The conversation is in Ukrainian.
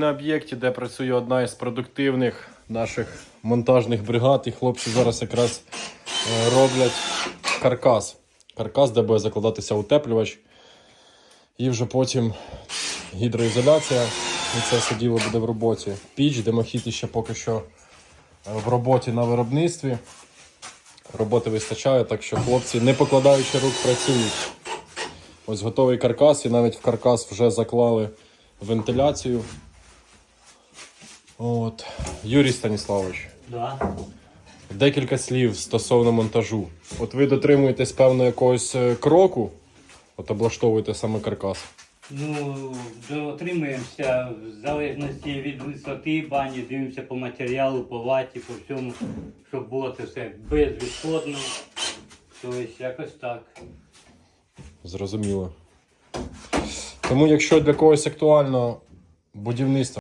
На об'єкті, де працює одна із продуктивних наших монтажних бригад, і хлопці зараз якраз е, роблять каркас. Каркас, де буде закладатися утеплювач. І вже потім гідроізоляція. І це все діло буде в роботі. Піч, димохід ще поки що е, в роботі на виробництві. Роботи вистачає, так що хлопці, не покладаючи рук, працюють. Ось готовий каркас, і навіть в каркас вже заклали вентиляцію. От. Юрій Станіславович, Да. декілька слів стосовно монтажу. От ви дотримуєтесь певно якогось е, кроку, от облаштовуєте саме каркас. Ну, дотримуємося в залежності від висоти бані, дивимося по матеріалу, по ваті, по всьому, щоб було це все безвідходно. Тобто якось так. Зрозуміло. Тому, якщо для когось актуально будівництво.